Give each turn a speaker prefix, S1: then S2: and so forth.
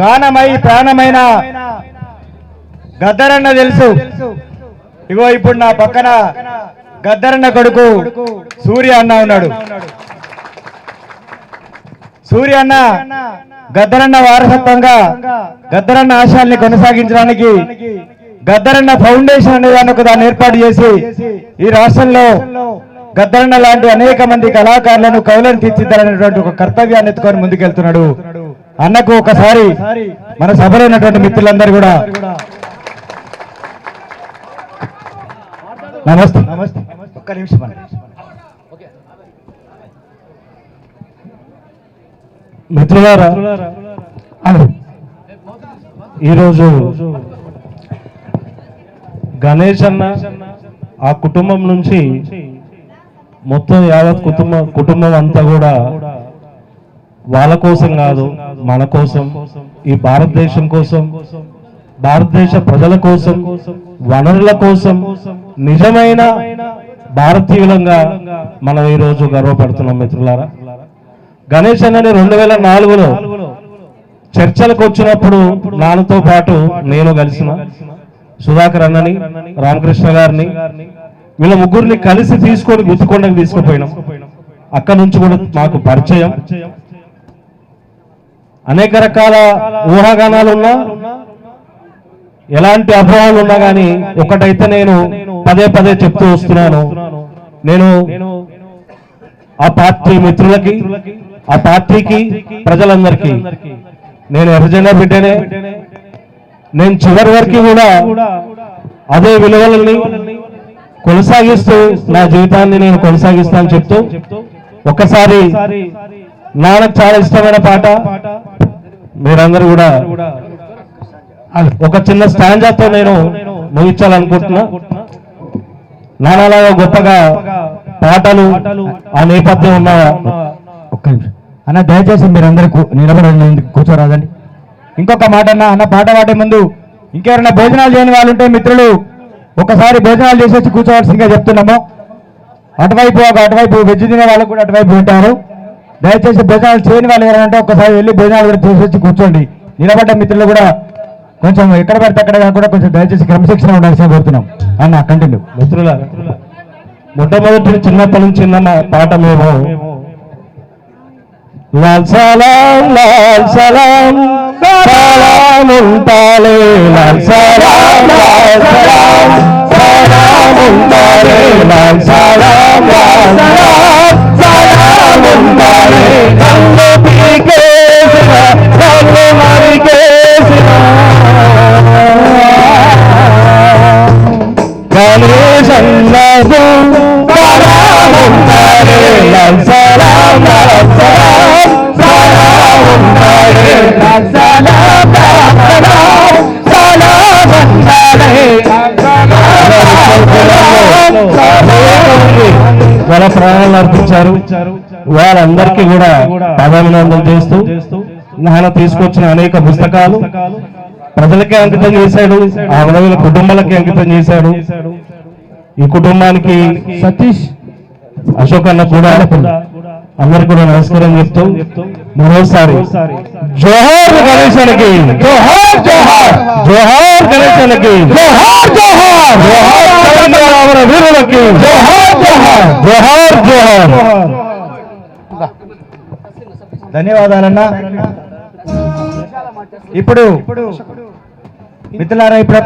S1: గానమై ప్రాణమైన గద్దరన్న తెలుసు. ఇగో ఇప్పుడు నా పక్కన గద్దరన్న కొడుకు సూర్య అన్న ఉన్నాడు. సూర్య అన్న గద్దరన్న వారసత్వంగా గద్దరన్న ఆశయాల్ని కొనసాగించడానికి గద్దరన్న ఫౌండేషన్ అనే దాన్ని ఒక దాన్ని ఏర్పాటు చేసి ఈ రాష్ట్రంలో గద్దరన్న లాంటి అనేక మంది కళాకారులను కవులను తీర్చిద్దాలనేటువంటి ఒక కర్తవ్యాన్ని ఎత్తుకొని ముందుకెళ్తున్నాడు. అన్నకు ఒకసారి మన సభలో ఉన్నటువంటి మిత్రులందరూ కూడా నమస్తే. నమస్తే. ఒక్క నిమిషం.
S2: మిత్రులారా ఈరోజు గణేష్ అన్న ఆ కుటుంబం నుంచి మొత్తం యావత్ కుటుంబం కుటుంబం అంతా కూడా వాళ్ళ కోసం కాదు మన కోసం ఈ భారతదేశం కోసం భారతదేశ ప్రజల కోసం వనరుల కోసం నిజమైన భారతీయులంగా మనం ఈరోజు గర్వపడుతున్నాం మిత్రులారా. గణేష్ అన్నని రెండు వేల నాలుగులో చర్చలకు వచ్చినప్పుడు నాన్నతో పాటు నేను కలిసిన సుధాకర్ అన్నని రామకృష్ణ గారిని వీళ్ళ ముగ్గురిని కలిసి తీసుకొని గుర్తుకొండకు తీసుకుపోయినాం. అక్కడ నుంచి కూడా మాకు పరిచయం. అనేక రకాల ఊహాగానాలు ఉన్నా ఎలాంటి అభావాలు ఉన్నా కానీ ఒకటైతే నేను పదే పదే చెప్తూ వస్తున్నాను. నేను ఆ పార్టీ మిత్రులకి ఆ పార్టీకి ప్రజలందరికీ నేను ఎర్రజెండా బిడ్డనే నేను చివరి వరకు కూడా అదే విలువలని కొనసాగిస్తూ నా జీవితాన్ని నేను కొనసాగిస్తాను చెప్తూ ఒక్కసారి నాన్నకు చాలా ఇష్టమైన పాట. మీరందరూ కూడా ఒక చిన్న స్టాంజాతో నేను ముగించాలనుకుంటున్నా. నాన్నలాగా గొప్పగా పాటలు ఆ నేపథ్యం ఉన్న
S1: ఒక్క నిమిషం. అన్న దయచేసి మీరందరూ నిలబడండి కూర్చోరాదండి. ఇంకొక మాట అన్న అన్న పాట పాడే ముందు ఇంకెవరైనా భోజనాలు చేయని వాళ్ళు ఉంటే మిత్రులు ఒకసారి భోజనాలు చేసేసి కూర్చోవాల్సిందిగా చెప్తున్నాము. అటువైపు ఒక అటువైపు వెజ్ తినే వాళ్ళకు కూడా అటువైపు ఉంటారు. దయచేసి భోజనాలు చేయని వాళ్ళు ఎవరంటే ఒకసారి వెళ్ళి భోజనాలు కూడా చేసేసి కూర్చోండి. నిలబడ్డ మిత్రులు కూడా కొంచెం ఎక్కడ పడితే అక్కడ కాకుండా కొంచెం దయచేసి క్రమశిక్షణ ఉండాల్సి కోరుతున్నాం. అన్న కంటిన్యూ.
S2: మిత్రుల మొట్టమొదటి చిన్నప్పటి నుంచి విన్న పాట మేము. లాల్ సలాం లాల్ సలాం సలాం ఉంటాలే. లాల్ సలాం లాల్ సలాం సలాం ఉంటాలే. లాల్ సలాం వాళ్ళ అర్పించారు. వారందరికీ కూడా పదాభినందనలు చేస్తూ నాయన తీసుకొచ్చిన అనేక పుస్తకాలు. ప్రజలకే అంకితం చేశాడు. ఆ విధమైన కుటుంబాలకి అంకితం చేశాడు. ఈ కుటుంబానికి సతీష్ అశోక్ అన్న కూడా అందరికి కూడా నమస్కారం చెప్తూ మరోసారి జోహార్ గణేశానికి జోహార్ జోహార్ జోహార్ గణేశానికి జోహార్ జోహార్ జోహార్. వీరులకి జోహార్ జోహార్.
S1: ధన్యవాదాలన్నా. ఇప్పుడు మిత్రులారా ఇప్పుడు